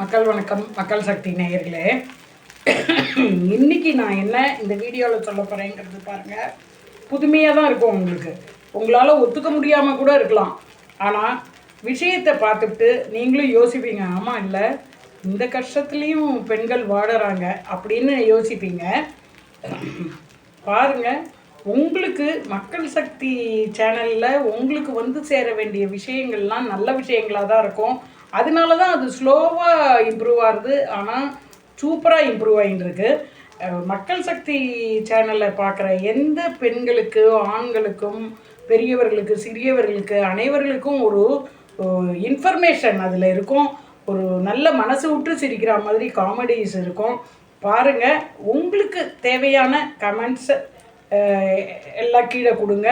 மக்கள் வணக்கம் மக்கள் சக்தி நேயர்களே. இன்னைக்கு நான் என்ன இந்த வீடியோவில் சொல்ல போகிறேங்கிறது பாருங்கள் புதுமையாக தான் இருக்கும் உங்களுக்கு. உங்களால் ஒத்துக்க முடியாமல் கூட இருக்கலாம். ஆனால் விஷயத்தை பார்த்துட்டு நீங்களும் யோசிப்பீங்க ஆமாம் இல்லை இந்த கஷ்டத்துலேயும் பெண்கள் வாடுறாங்க அப்படின்னு யோசிப்பீங்க. பாருங்கள் உங்களுக்கு மக்கள் சக்தி சேனலில் உங்களுக்கு வந்து சேர வேண்டிய விஷயங்கள்லாம் நல்ல விஷயங்களாக தான் இருக்கும். அதனால தான் அது ஸ்லோவாக இம்ப்ரூவ் ஆகுது. ஆனால் சூப்பராக இம்ப்ரூவ் ஆகிட்டு இருக்கு. மக்கள் சக்தி சேனலில் பார்க்குற எந்த பெண்களுக்கு ஆண்களுக்கும் பெரியவர்களுக்கு சிறியவர்களுக்கு அனைவர்களுக்கும் ஒரு இன்ஃபர்மேஷன் அதில் இருக்கும். ஒரு நல்ல மனசு விட்டு சிரிக்கிற மாதிரி காமெடிஸ் இருக்கும். பாருங்கள் உங்களுக்கு தேவையான கமெண்ட்ஸ் எல்லாம் கீழே கொடுங்க.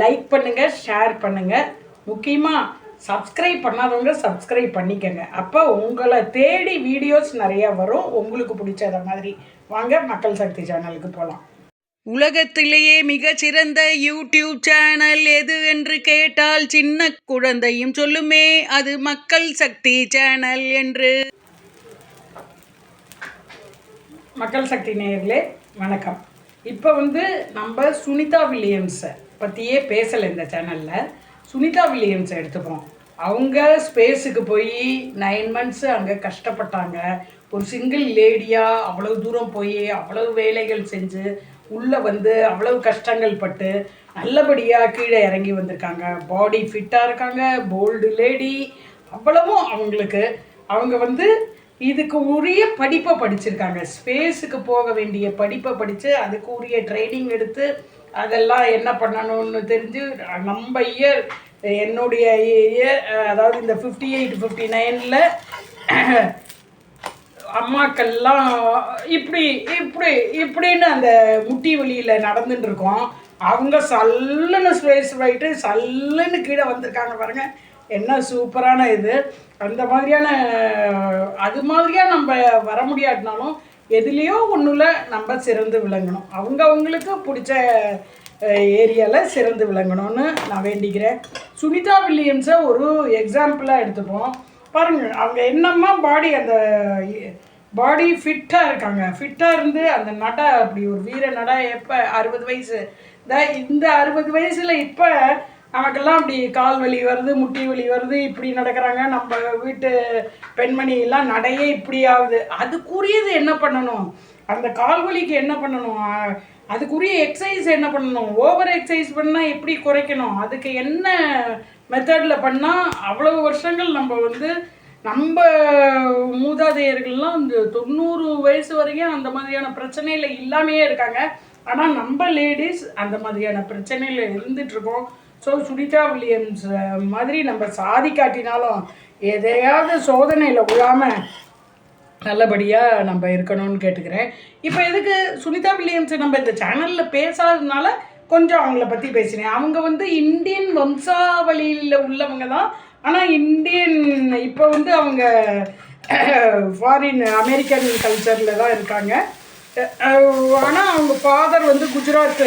லைக் பண்ணுங்கள் ஷேர் பண்ணுங்கள் முக்கியமாக சப்ஸ்கிரைப் பண்ணாதவங்க சப்ஸ்கிரைப் பண்ணிக்கங்க. அப்போ உங்களை தேடி வீடியோஸ் நிறையா வரும். உங்களுக்கு பிடிச்சத மாதிரி. வாங்க மக்கள் சக்தி சேனலுக்கு போகலாம் உலகத்திலேயே மிகச்சிறந்த யூடியூப் சேனல் எது என்று கேட்டால் சின்ன குழந்தையும் சொல்லுமே அது மக்கள் சக்தி சேனல் என்று. மக்கள் சக்தி நேயர்களே வணக்கம். இப்போ வந்து நம்ம சுனிதா வில்லியம்ஸை பற்றியே பேசலை இந்த சேனலில் சுனிதா வில்லியம்ஸை எடுத்துப்போம். அவங்க ஸ்பேஸுக்கு போய் நைன் மந்த்ஸ் அங்கே கஷ்டப்பட்டாங்க. ஒரு சிங்கிள் லேடியாக அவ்வளவு தூரம் போய் அவ்வளவு வேலைகள் செஞ்சு உள்ளே வந்து அவ்வளவு கஷ்டங்கள் பட்டு நல்லபடியாக கீழே இறங்கி வந்திருக்காங்க. பாடி ஃபிட்டாக இருக்காங்க போல்டு லேடி அவ்வளவும் அவங்களுக்கு. அவங்க வந்து இதுக்கு உரிய படிப்பை படிச்சிருக்காங்க. ஸ்பேஸுக்கு போக வேண்டிய படிப்பை படித்து அதுக்கு உரிய ட்ரைனிங் எடுத்து அதெல்லாம் என்ன பண்ணணும்னு தெரிஞ்சு நம்ம இயர் என்னுடைய அதாவது இந்த ஃபிஃப்டி எயிட் ஃபிஃப்டி நைனில் அம்மாக்கள்லாம் இப்படி இப்படி இப்படின்னு அந்த முட்டி வழியில் நடந்துட்டு இருக்கோம் அவங்க சல்லுன்னு ஸ்பேஸ் போயிட்டு சல்லுன்னு கீழே வந்திருக்காங்க பாருங்க. என்ன சூப்பரான இது. அந்த மாதிரியான அது மாதிரியாக நம்ம வர முடியாட்டினாலும் எதுலேயோ ஒன்றுல நம்ம சிறந்து விளங்கணும். அவங்க அவங்களுக்கு பிடிச்ச ஏரியாவில் சிறந்து விளங்கணும்னு நான் வேண்டிக்கிறேன். சுனிதா வில்லியம்ஸை ஒரு எக்ஸாம்பிளாக எடுத்துப்போம். பாருங்கள் அவங்க என்னம்மா பாடி அந்த பாடி ஃபிட்டாக இருக்காங்க. ஃபிட்டாக இருந்து அந்த நடை அப்படி ஒரு வீர நடை எப்போ அறுபது வயசு. இந்த இந்த அறுபது வயசில் இப்போ நமக்கெல்லாம் அப்படி கால் வலி வருது முட்டி வலி வருது இப்படி நடக்கிறாங்க. நம்ம வீட்டு பெண்மணியெல்லாம் நடையே இப்படி ஆகுது. அதுக்குரியது என்ன பண்ணணும்? அந்த கால் வலிக்கு என்ன பண்ணணும்? அதுக்குரிய எக்ஸசைஸ் என்ன பண்ணணும்? ஓவர் எக்ஸசைஸ் பண்ணால் எப்படி குறைக்கணும்? அதுக்கு என்ன மெத்தடில் பண்ணால் அவ்வளவு வருஷங்கள் நம்ம வந்து நம்ம மூதாதையர்கள்லாம் இந்த தொண்ணூறு வயசு வரைக்கும் அந்த மாதிரியான பிரச்சனையில் இல்லாமையே இருக்காங்க. ஆனால் நம்ம லேடிஸ் அந்த மாதிரியான பிரச்சனையில் இருந்துகிட்ருக்கோம் ஸோ சுனிதா வில்லியம்ஸ் மாதிரி நம்ம சாதி காட்டினாலும் எதையாவது சோதனையில் விழாமல் நல்லபடியாக நம்ம இருக்கணும்னு கேட்டுக்கிறேன். இப்போ எதுக்கு சுனிதா வில்லியம்ஸ் நம்ம இந்த சேனலில் பேசாததுனால கொஞ்சம் அவங்கள பற்றி பேசினேன். அவங்க வந்து இந்தியன் வம்சாவளியில் உள்ளவங்க தான். ஆனால் இந்தியன் இப்போ வந்து அவங்க ஃபாரின் அமெரிக்கன் கல்ச்சரில் தான் இருக்காங்க. ஆனால் அவங்க ஃபாதர் வந்து குஜராத்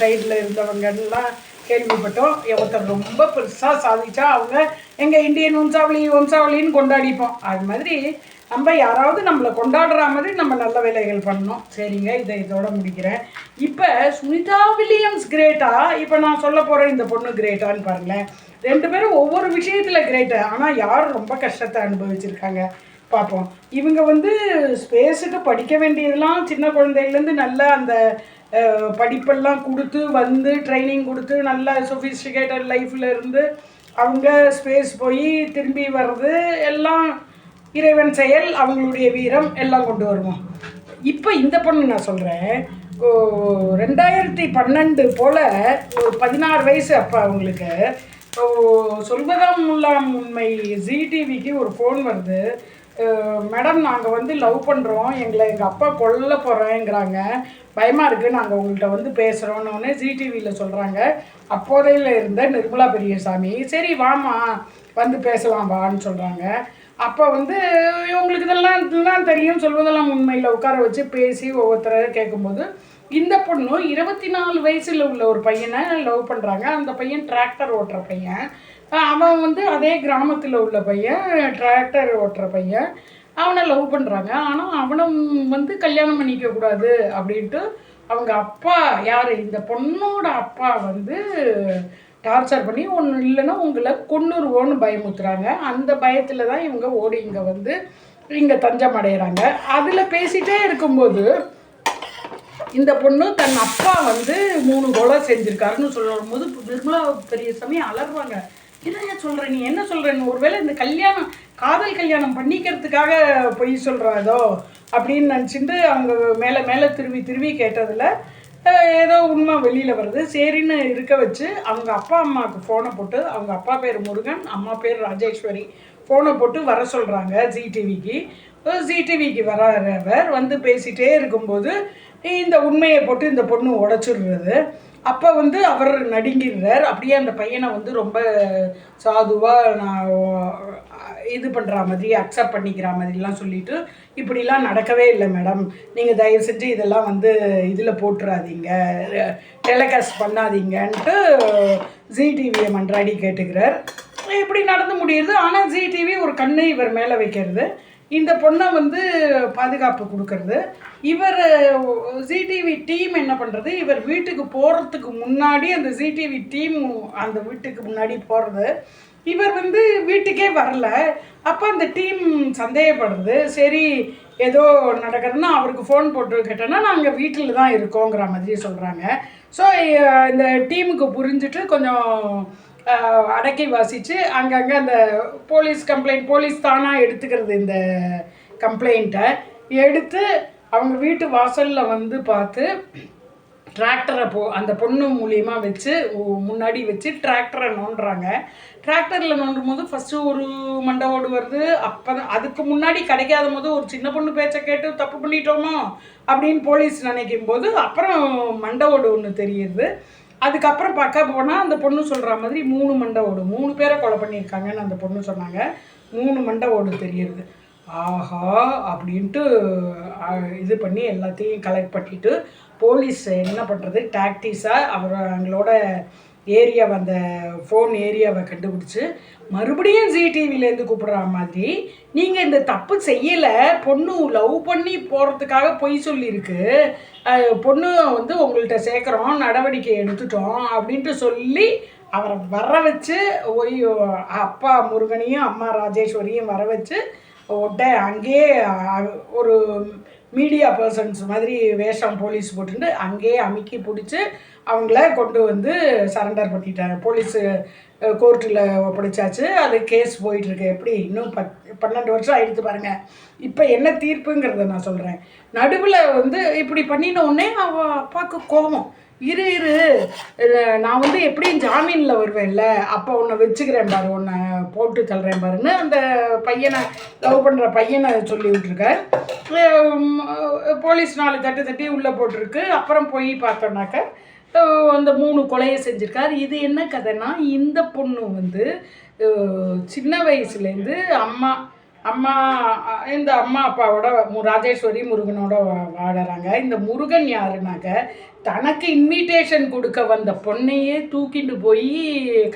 சைடில் இருந்தவங்கலாம் கேள்விப்பட்டோம். ஒருத்தர் ரொம்ப பெருசாக சாதிச்சா அவங்க எங்கள் இந்தியன் வம்சாவளி வம்சாவளின்னு கொண்டாடிப்போம். அது மாதிரி நம்ம யாராவது நம்மளை கொண்டாடுற மாதிரி நம்ம நல்ல வேலைகள் பண்ணோம் சரிங்க இதை இதோட முடிக்கிறேன். இப்போ சுனிதா வில்லியம்ஸ் கிரேட்டா இப்போ நான் சொல்ல போகிறேன் இந்த பொண்ணு கிரேட்டான்னு பாருங்களேன். ரெண்டு பேரும் ஒவ்வொரு விஷயத்தில் கிரேட்டு ஆனால் யார் ரொம்ப கஷ்டத்தை அனுபவிச்சிருக்காங்க? பார்ப்போம். இவங்க வந்து ஸ்பேஸுக்கு படிக்க வேண்டியதெல்லாம் சின்ன குழந்தையிலேருந்து நல்ல அந்த படிப்பெல்லாம் கொடுத்து வந்து ட்ரைனிங் கொடுத்து நல்ல சொஃபிஸ்டிகேட்டட் லைஃப்பில் இருந்து அவங்க ஸ்பேஸ் போய் திரும்பி வர்றது எல்லாம் இறைவன் செயல் அவங்களுடைய வீரம் எல்லாம் கொண்டு வருவோம் இப்போ இந்த பொண்ணு நான் சொல்கிறேன் ரெண்டாயிரத்தி பன்னெண்டு போல் ஒரு பதினாறு வயசு அப்போ அவங்களுக்கு சொல்வதாம் முல்லாம் உண்மை ஜி டிவிக்கு ஒரு ஃபோன் வருது. மேடம் நாங்கள் வந்து லவ் பண்ணுறோம் எங்களை எங்கள் அப்பா கொல்ல போகிறேங்கிறாங்க பயமாக இருக்குது நாங்கள் உங்கள்கிட்ட வந்து பேசுகிறோன்னு ஜி டிவியில் சொல்கிறாங்க அப்போதையில் இருந்த நிர்மலா பெரியசாமி சரி வாமா வந்து பேசலாம் வான்னு சொல்கிறாங்க அப்போ வந்து இவங்களுக்கு இதெல்லாம் இதெல்லாம் தெரியும் சொல்வதெல்லாம் உண்மையில் உட்கார வச்சு பேசி ஒவ்வொருத்தரை கேட்கும்போது இந்த பொண்ணு இருபத்தி நாலு வயசில் உள்ள ஒரு பையனை லவ் பண்ணுறாங்க அந்த பையன் டிராக்டர் ஓட்டுற பையன். அவன் வந்து அதே கிராமத்தில் உள்ள பையன் டிராக்டர் ஓட்டுற பையன். அவனை லவ் பண்ணுறாங்க ஆனால் அவனை வந்து கல்யாணம் பண்ணிக்க கூடாது அப்படின்ட்டு அவங்க அப்பா யார்? இந்த பொண்ணோட அப்பா வந்து டார்ச்சர் பண்ணி ஒன்று இல்லைன்னா உங்களை கொண்டுருவோன்னு பயமுத்துறாங்க. அந்த பயத்தில் தான் இவங்க ஓடி இங்கே வந்து இங்கே தஞ்சம் அடைகிறாங்க அதில் பேசிகிட்டே இருக்கும்போது இந்த பொண்ணு தன் அப்பா வந்து மூணு கொலை செஞ்சிருக்காருன்னு சொல்லும்போது நிர்மலா சமயம் அலறுவாங்க. என்ன சொல்கிற நீ? என்ன சொல்றேன்னு? ஒருவேளை இந்த கல்யாணம் காதல் கல்யாணம் பண்ணிக்கிறதுக்காக பொய் சொல்கிறாதோ அப்படின்னு நினச்சிட்டு அவங்க மேலே மேலே திருவி திருவி கேட்டதில் ஏதோ உண்மை வெளியில் வருது. சரின்னு இருக்க வச்சு அவங்க அப்பா அம்மாவுக்கு ஃபோனை போட்டு அவங்க அப்பா பேர் முருகன் அம்மா பேர் ராஜேஸ்வரி ஃபோனை போட்டு வர சொல்கிறாங்க ஜி டிவிக்கு ஜி டிவிக்கு வர்றவர் வந்து பேசிகிட்டே இருக்கும்போது இந்த உண்மையை போட்டு இந்த பொண்ணு உடச்சிடுறது. அப்போ வந்து அவர் நடுங்கிடுறார். அப்படியே அந்த பையனை வந்து ரொம்ப சாதுவாக நான் இது பண்ணுற மாதிரி அக்செப்ட் பண்ணிக்கிற மாதிரிலாம் சொல்லிட்டு இப்படிலாம் நடக்கவே இல்லை மேடம் நீங்கள் தயவு செஞ்சு இதெல்லாம் வந்து இதில் போட்டுறாதீங்க. டெலிகாஸ்ட் பண்ணாதீங்கன்ட்டு ஜி டிவியை மன்றாடி கேட்டுக்கிறார். இப்படி நடந்து முடியுது. ஆனால் ஜி டிவி ஒரு கண்ணை இவர் மேலே வைக்கிறது. இந்த பொண்ணை வந்து பாதுகாப்பு கொடுக்கறது. இவர் ஜிடிவி டீம் என்ன பண்ணுறது இவர் வீட்டுக்கு போகிறதுக்கு முன்னாடி அந்த ஜிடிவி டீம் அந்த வீட்டுக்கு முன்னாடி போகிறது இவர் வந்து வீட்டுக்கே வரல. அப்போ அந்த டீம் சந்தேகப்படுறது சரி ஏதோ நடக்கிறதுன்னா அவருக்கு ஃபோன் போட்டு கேட்டோன்னா நாங்கள் வீட்டில் தான் இருக்கோங்கிற மாதிரி சொல்கிறாங்க ஸோ இந்த டீமுக்கு புரிஞ்சுட்டு கொஞ்சம் அடக்கி வாசித்து அங்கங்கே அந்த போலீஸ் கம்ப்ளைண்ட் போலீஸ் தானாக எடுத்துக்கிறது இந்த கம்ப்ளைண்ட்டை எடுத்து அவங்க வீட்டு வாசலில் வந்து பார்த்து டிராக்டரை போ அந்த பொண்ணு மூலியமாக வச்சு முன்னாடி வச்சு டிராக்டரை நோண்டுறாங்க. டிராக்டரில் நோண்டும் போது ஃபஸ்ட்டு ஒரு மண்டை ஓடு வருது. அப்போ தான் அதுக்கு முன்னாடி கிடைக்காத போது ஒரு சின்ன பொண்ணு பேச்சை கேட்டு தப்பு பண்ணிட்டோமோ அப்படின்னு போலீஸ் நினைக்கும் போது அப்புறம் மண்டை ஓடு ஒன்று தெரியுது. அதுக்கப்புறம் பார்க்க போனால் அந்த பொண்ணு சொல்கிற மாதிரி மூணு மண்டை ஓடு மூணு பேரை கொலை பண்ணியிருக்காங்கன்னு அந்த பொண்ணு சொன்னாங்க. மூணு மண்டை ஓடு தெரியுது. ஆஹா அப்படின்ட்டு இது பண்ணி எல்லாத்தையும் கலெக்ட் பண்ணிட்டு போலீஸ் என்ன பண்ணுறது டாக்டிஸாக அவர் அவங்களோட ஏரியாவை அந்த ஃபோன் ஏரியாவை கண்டுபிடிச்சி மறுபடியும் ஜி டிவிலேருந்து கூப்பிடுற மாதிரி நீங்கள் இந்த தப்பு செய்யலை. பொண்ணு லவ் பண்ணி போகிறதுக்காக பொய் சொல்லியிருக்கு. பொண்ணு வந்து உங்கள்கிட்ட சேர்க்குறோம். நடவடிக்கை எடுத்துட்டோம். அப்படின்ட்டு சொல்லி அவரை வர வச்சு ஒய் அப்பா முருகனையும் அம்மா ராஜேஸ்வரியும் வர வச்சு ஒட்ட அங்கேயே ஒரு மீடியா பர்சன்ஸ் மாதிரி வேஷம் போலீஸ் போட்டுட்டு அங்கேயே அமுக்கி பிடிச்சி அவங்கள கொண்டு வந்து சரண்டர் பண்ணிட்டாங்க. போலீஸு கோர்ட்டில் ஒப்படைச்சாச்சு. அது கேஸ் போயிட்டுருக்கு. எப்படி? இன்னும் பத் பன்னெண்டு வருஷம் ஆயிடுத்து பாருங்கள் இப்போ என்ன தீர்ப்புங்கிறத நான் சொல்கிறேன் நடுவில் வந்து இப்படி பண்ணின உடனே அவள் அப்பாவுக்கு கோபம் இரு இரு. நான் வந்து எப்படியும் ஜாமீனில் வருவேன்ல. அப்போ உன்னை வச்சுக்கிறேன் பாரு உன்னை போட்டு தள்ளுறேன் பாருன்னு அந்த பையனை லவ் பண்ணுற பையனை சொல்லி விட்ருக்கார் போலீஸ் நாலு தட்டு தட்டி உள்ளே போட்டிருக்கு. அப்புறம் போய் பார்த்தோன்னாக்க அந்த மூணு கொலையை செஞ்சுருக்கார். இது என்ன கதைன்னா இந்த பொண்ணு வந்து சின்ன வயசுலேருந்து அம்மா அம்மா இந்த அம்மா அப்பாவோட ராஜேஸ்வரி முருகனோட வாழறாங்க. இந்த முருகன் யாருனாக்க தனக்கு இன்விடேஷன் கொடுக்க வந்த பொண்ணையே தூக்கிட்டு போய்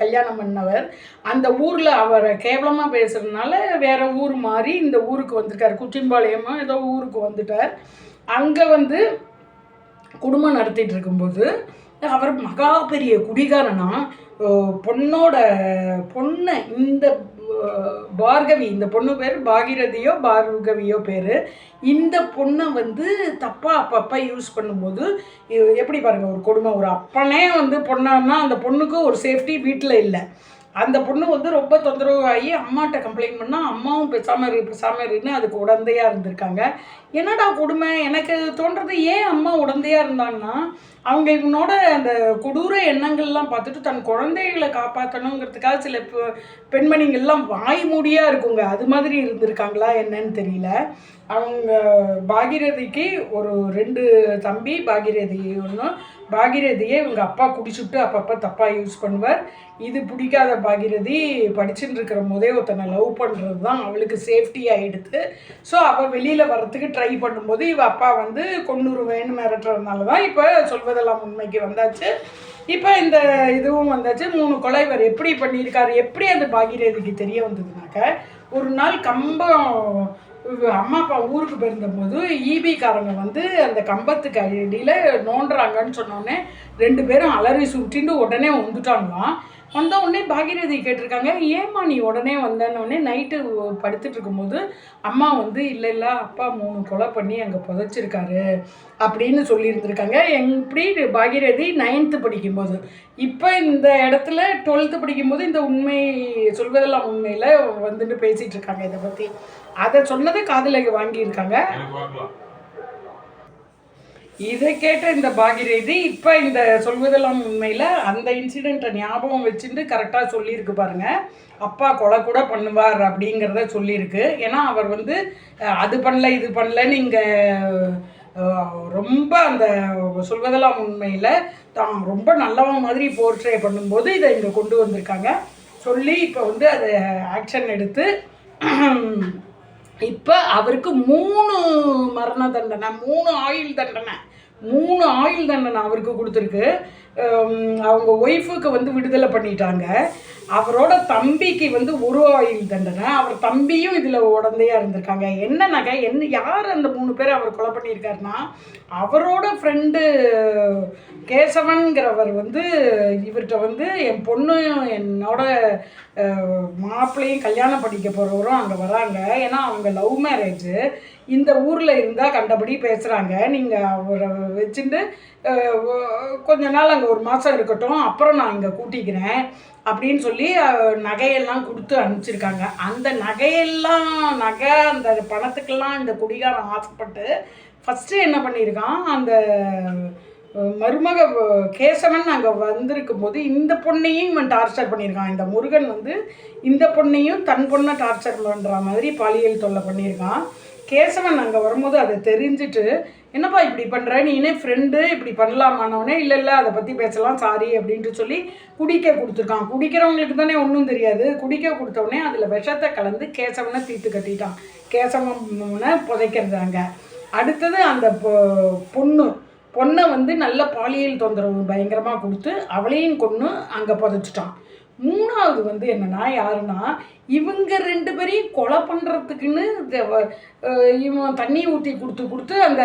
கல்யாணம் பண்ணவர். அந்த ஊரில் அவரை கேவலமாக பேசுகிறதுனால வேறு ஊர் மாறி இந்த ஊருக்கு வந்திருக்கார். குச்சிம்பாளையமோ ஏதோ ஊருக்கு வந்துட்டார். அங்கே வந்து குடும்பம் நடத்திட்டு இருக்கும்போது அவர் மகா பெரிய குடிகாரனா. பொண்ணோட பொண்ணை இந்த பார்கவி இந்த பொண்ணு பேர் பாகிரதியோ பார்கவியோ பேர். இந்த பொண்ணை வந்து தப்பாக அப்பப்போ யூஸ் பண்ணும்போது எப்படி பாருங்கள் ஒரு கொடுமை. ஒரு அப்பனே வந்து பொண்ணான்னா அந்த பொண்ணுக்கும் ஒரு சேஃப்டி வீட்டில் இல்லை. அந்த பொண்ணு வந்து ரொம்ப தொந்தரவு ஆகி அம்மாட்ட கம்ப்ளைண்ட் பண்ணால் அம்மாவும் பேசாமல் இரு பேசாமல் இருன்னு அதுக்கு உடந்தையாக இருந்திருக்காங்க. என்னடா கொடுமை? எனக்கு தோன்றது ஏன் அம்மா உடந்தையாக இருந்தாங்கன்னா அவங்க இவனோட அந்த கொடூர எண்ணங்கள்லாம் பார்த்துட்டு தன் குழந்தைகளை காப்பாற்றணுங்கிறதுக்காக சில பெ- பெண்மணிங்கள்லாம் வாய் மூடியாக இருக்குங்க. அது மாதிரி இருந்திருக்காங்களா என்னன்னு தெரியல. அவங்க பாகிரதிக்கு ஒரு ரெண்டு தம்பி பாகிரதி ஒன்று பாகிரதியை இவங்க அப்பா குடிச்சுட்டு அப்பப்போ தப்பாக யூஸ் பண்ணுவார். இது பிடிக்காத பாகிரதி படிச்சுட்டு இருக்கிற போதே ஒருத்தனை லவ் பண்ணுறது தான் அவளுக்கு சேஃப்டி ஆகிடுது ஸோ அவள் வெளியில் வர்றதுக்கு ட்ரை பண்ணும்போது இவ அப்பா வந்து கொண்டுருவேன்னு மிரட்டுறதுனால தான் இப்போ சொல்வதெல்லாம் உண்மைக்கு வந்தாச்சு. இப்போ இந்த இதுவும் வந்தாச்சு. மூணு கொலை இவர் எப்படி பண்ணியிருக்காரு எப்படி அந்த பாகிரதிக்கு தெரிய வந்ததுனாக்க ஒரு நாள் கம்பம் அம்மா அப்பா ஊருக்கு போயிருந்தபோது ஈபிக்காரங்க வந்து அந்த கம்பத்துக்கு அடியில் நோண்டுறாங்கன்னு சொன்னோடனே ரெண்டு பேரும் அலறி சுட்டின்னு உடனே வந்துட்டாங்களாம். வந்த உடனே பாகிரதி கேட்டிருக்காங்க. ஏம்மா நீ உடனே வந்தேன்னு உடனே நைட்டு படுத்துட்டு இருக்கும்போது அம்மா வந்து இல்லை இல்லை அப்பா மூணு கொலை பண்ணி அங்கே புதைச்சிருக்காரு அப்படின்னு சொல்லியிருந்திருக்காங்க. எப்படி பாகிரதி நைன்த்து படிக்கும்போது. இப்போ இந்த இடத்துல டுவெல்த்து படிக்கும்போது இந்த உண்மை சொல்வதெல்லாம் உண்மையில் வந்துட்டு பேசிகிட்டு இருக்காங்க இதை பற்றி அதை சொன்னது காதில் வாங்கியிருக்காங்க. இதை கேட்ட இந்த பாகிரதி இப்போ இந்த சொல்வதெல்லாம் உண்மையில் அந்த இன்சிடெண்ட்டை ஞாபகம் வச்சுட்டு கரெக்டாக சொல்லியிருக்கு பாருங்க. அப்பா கொலை கூட பண்ணுவார் அப்படிங்கிறத சொல்லியிருக்கு. ஏன்னா அவர் வந்து அது பண்ணல இது பண்ணலன்னு இங்கே ரொம்ப அந்த சொல்வதெல்லாம் உண்மையில் தான் ரொம்ப நல்லவன் மாதிரி போர்ட்ரே பண்ணும்போது இதை இங்கே கொண்டு வந்திருக்காங்க. சொல்லி இப்போ வந்து அதை ஆக்ஷன் எடுத்து இப்போ அவருக்கு மூணு மரண தண்டனை மூணு ஆயுள் தண்டனை. மூணு ஆயுள் தண்டனை அவருக்கு கொடுத்துருக்கு. அவங்க ஒய்ஃபுக்கு வந்து விடுதலை பண்ணிட்டாங்க. அவரோட தம்பிக்கு வந்து உருவாயில் தண்டனை. அவர் தம்பியும் இதில் உடந்தையா இருந்திருக்காங்க. என்ன நகை? என்ன யார் அந்த மூணு பேர் அவர் கொலை பண்ணியிருக்காருன்னா அவரோட ஃப்ரெண்டு கேசவன்கிறவர் வந்து இவர்கிட்ட வந்து என் பொண்ணும் என்னோட மாப்பிள்ளையும் கல்யாணம் பண்ணிக்க போகிறவரும் அங்கே வராங்க. ஏன்னா அவங்க லவ் மேரேஜு இந்த ஊரில் இருந்தால் கண்டபடி பேசுகிறாங்க நீங்கள் அவரை வச்சுட்டு கொஞ்ச நாள் அங்கே ஒரு மாதம் இருக்கட்டும். அப்புறம் நான் இங்கே கூட்டிக்கிறேன். அப்படின்னு சொல்லி நகையெல்லாம் கொடுத்து அனுப்பிச்சிருக்காங்க. அந்த நகையெல்லாம் நகை அந்த பணத்துக்கெல்லாம் இந்த குடிகாரன் ஆசைப்பட்டு ஃபஸ்ட்டு என்ன பண்ணியிருக்கான்? அந்த மருமக கேசவன் அங்கே வந்திருக்கும் போது இந்த பொண்ணையும் இவன் டார்ச்சர் பண்ணியிருக்கான். இந்த முருகன் வந்து இந்த பொண்ணையும் தன் பொண்ணை டார்ச்சர் பண்ணுற மாதிரி பாலியல் தொல்லை பண்ணியிருக்கான். கேசவன் அங்கே வரும்போது அதை தெரிஞ்சுட்டு என்னப்பா இப்படி பண்ணுற நீனே ஃப்ரெண்டு இப்படி பண்ணலாமானவனே? இல்லை இல்லை அதை பற்றி பேசலாம் சாரி அப்படின்ட்டு சொல்லி குடிக்க கொடுத்துருக்கான். குடிக்கிறவங்களுக்கு தானே ஒன்றும் தெரியாது. குடிக்க கொடுத்தவொடனே அதில் விஷத்தை கலந்து கேசவனை தீர்த்து கட்டிட்டான். கேசவனை புதைக்கிறதாங்க அடுத்தது அந்த பொ- பொண்ணு. பொண்ணை வந்து நல்ல பாலியல் தொந்தரவு பயங்கரமாக கொடுத்து அவளையும் கொன்று அங்கே புதைச்சிட்டான். மூணாவது வந்து என்னன்னா யாருன்னா இவங்க ரெண்டு பேரையும் கொலை பண்ணுறதுக்குன்னு இவன் தண்ணி ஊற்றி கொடுத்து கொடுத்து அந்த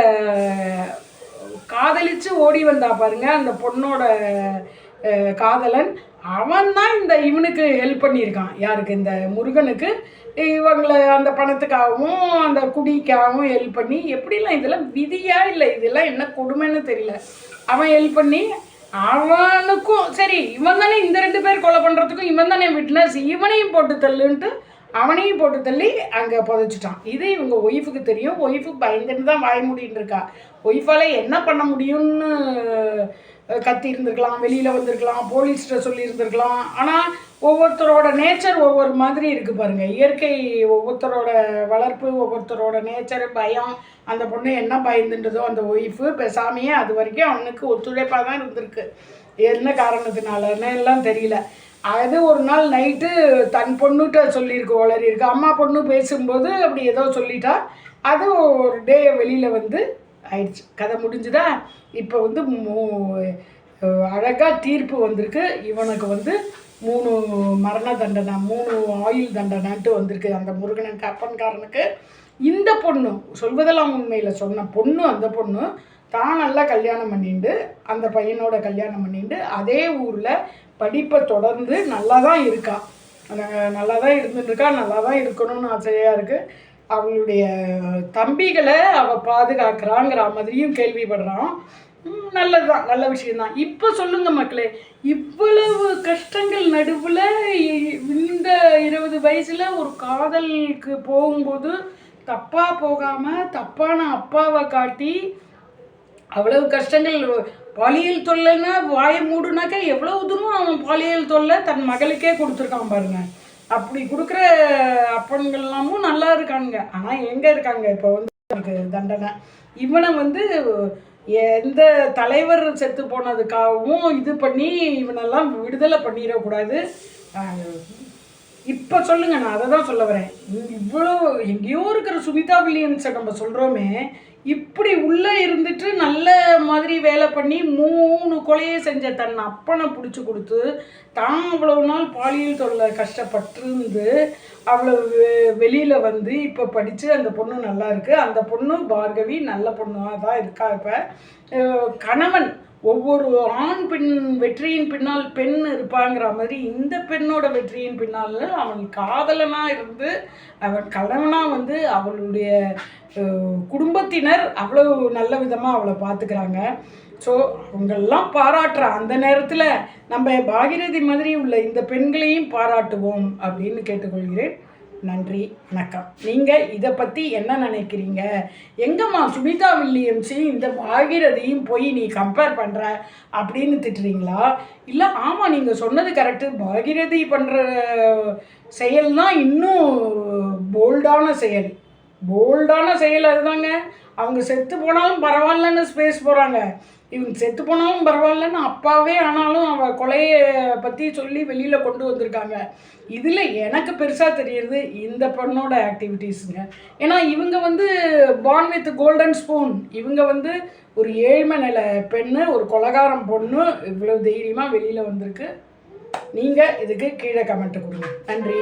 காதலிச்சு ஓடி வந்தா பாருங்க அந்த பொண்ணோட காதலன் அவன் தான் இந்த இவனுக்கு ஹெல்ப் பண்ணியிருக்கான். யாருக்கு? இந்த முருகனுக்கு. இவங்களை அந்த பணத்துக்காகவும் அந்த குடிக்காகவும் ஹெல்ப் பண்ணி எப்படிலாம் இதெல்லாம் விதியா இல்லை இதெல்லாம் என்ன கொடுமைன்னு தெரியல. அவன் ஹெல்ப் பண்ணி அவனுக்கும் சரி இவன் தானே இந்த ரெண்டு பேர் கொலை பண்ணுறதுக்கும் இவன் தானே விட்னஸ் இவனையும் போட்டு தள்ளுன்ட்டு அவனையும் போட்டு தள்ளி அங்கே புதைச்சிட்டான். இது இவங்க ஒய்ஃபுக்கு தெரியும். ஒய்ஃபுக்கு பயந்துட்டு தான் வாய மூடின்னு இருக்கா ஒய்ஃபால் என்ன பண்ண முடியும்னு கத்தி இருந்திருக்கலாம் வெளியில் வந்திருக்கலாம் போலீஸ்கிட்ட சொல்லியிருந்திருக்கலாம். ஆனால் ஒவ்வொருத்தரோட நேச்சர் ஒவ்வொரு மாதிரி இருக்குது பாருங்கள் இயற்கை ஒவ்வொருத்தரோட வளர்ப்பு ஒவ்வொருத்தரோட நேச்சர் பயம் அந்த பொண்ணு என்ன பயந்துன்றதோ அந்த ஒய்ஃபு பெசாமியே அது வரைக்கும் அவனுக்கு ஒத்துழைப்பாக தான் இருந்திருக்கு. என்ன காரணத்தினாலன்னு எல்லாம் தெரியல. அது ஒரு நாள் நைட்டு தன் பொண்ணுகிட்ட சொல்லியிருக்கு வளரியிருக்கு. அம்மா பொண்ணு பேசும்போது அப்படி ஏதோ சொல்லிட்டா. அது ஒரு டே வெளியில் வந்து ஆயிடுச்சு. கதை முடிஞ்சுதா? இப்போ வந்து அழகாக தீர்ப்பு வந்திருக்கு. இவனுக்கு வந்து மூணு மரண தண்டனை மூணு ஆயுள் தண்டனைன்ட்டு வந்திருக்கு. அந்த முருகனுக்கு அப்பன்காரனுக்கு இந்த பொண்ணு சொல்வதெல்லாம் உண்மையில் சொன்ன பொண்ணு அந்த பொண்ணு தான் நல்லா கல்யாணம் பண்ணிண்டு அந்த பையனோட கல்யாணம் பண்ணிண்டு அதே ஊரில் படிப்பை தொடர்ந்து நல்லா தான் இருக்கா. நல்லா தான் இருந்துட்டுருக்கா நல்லா தான் இருக்கணும்னு ஆசையாக இருக்குது அவளுடைய தம்பிகளை அவள் பாதுகாக்கிறாங்கிற மாதிரியும் கேள்விப்படுறான். நல்லதுதான் நல்ல விஷயம்தான். இப்போ சொல்லுங்க மக்களே இவ்வளவு கஷ்டங்கள் நடுவில் இந்த இருபது வயசில் ஒரு காதலுக்கு போகும்போது தப்பாக போகாமல் தப்பான அப்பாவை காட்டி அவ்வளவு கஷ்டங்கள் பாலியல் தொல்லைன்னா வாயை மூடுனாக்கா எவ்வளவு தூரம் அவன் பாலியல் தொல்லை தன் மகளுக்கே கொடுத்துருக்கான் பாருங்க. அப்படி கொடுக்குற அப்பன்கள்லாமும் நல்லா இருக்கானுங்க. ஆனால் எங்கே இருக்காங்க? இப்போ வந்து அவனுக்கு தண்டனை. இவனை வந்து எந்த தலைவர் செத்து போனதுக்காகவும் இது பண்ணி இவனெல்லாம் விடுதலை பண்ணிடக்கூடாது. இப்போ சொல்லுங்க நான் அதை தான் சொல்ல வரேன். இவ்வளோ எங்கேயோ இருக்கிற சுமிதா வில்லியம்ஸை நம்ம சொல்கிறோமே இப்படி உள்ளே இருந்துட்டு நல்ல மாதிரி வேலை பண்ணி மூணு கொலையை செஞ்ச தன் அப்பனை பிடிச்சி கொடுத்து தான் அவ்வளவு நாள் பாலியல் தொல்லை கஷ்டப்பட்டிருந்து அவ்வளோ வெளியில் வந்து இப்போ படித்து அந்த பொண்ணு நல்லா இருக்குது அந்த பொண்ணு பார்கவி நல்ல பொண்ணாக தான் இருக்கா இப்போ. கணவன் ஒவ்வொரு ஆண் பெண் வெற்றியின் பின்னால் பெண் இருப்பாங்கிற மாதிரி இந்த பெண்ணோட வெற்றியின் பின்னால் அவன் காதலனாக இருந்து அவன் கணவனாக வந்து அவளுடைய குடும்பத்தினர் அவ்வளோ நல்ல விதமாக அவளை பார்த்துக்கிறாங்க ஸோ அவங்கெல்லாம் பாராட்டுற அந்த நேரத்தில் நம்ம பாகிரதி மாதிரி உள்ள இந்த பெண்களையும் பாராட்டுவோம் அப்படின்னு கேட்டுக்கொள்கிறேன். நன்றி வணக்கம். நீங்கள் இதை பற்றி என்ன நினைக்கிறீங்க? எங்கம்மா சுமிதா வில்லியம்ஸையும் இந்த ஆகிறதையும் போய் நீ கம்பேர் பண்ணுற அப்படின்னு திட்டுறீங்களா? இல்லை ஆமாம் நீங்கள் சொன்னது கரெக்டு பாகிரதி பண்ணுற செயல்னால் இன்னும் போல்டான செயல். போல்டான செயல் அதுதாங்க. அவங்க செத்து போனாலும் பரவாயில்லன்னு ஸ்பேஸ் போகிறாங்க இவன் செத்து போனாலும் பரவாயில்லன்னு அப்பாவே ஆனாலும் அவள் கொலையை பற்றி சொல்லி வெளியில் கொண்டு வந்திருக்காங்க. இதில் எனக்கு பெருசாக தெரியுது இந்த பொண்ணோட ஆக்டிவிட்டீஸுங்க ஏன்னா இவங்க வந்து பார்ன் வித் கோல்டன் ஸ்பூன் இவங்க வந்து ஒரு ஏழ்மை நில பெண்ணு ஒரு கொலகாரம் பொண்ணு. இவ்வளோ தைரியமாக வெளியில் வந்திருக்கு. நீங்கள் இதுக்கு கீழே கமெண்ட் கொடுங்க. நன்றி.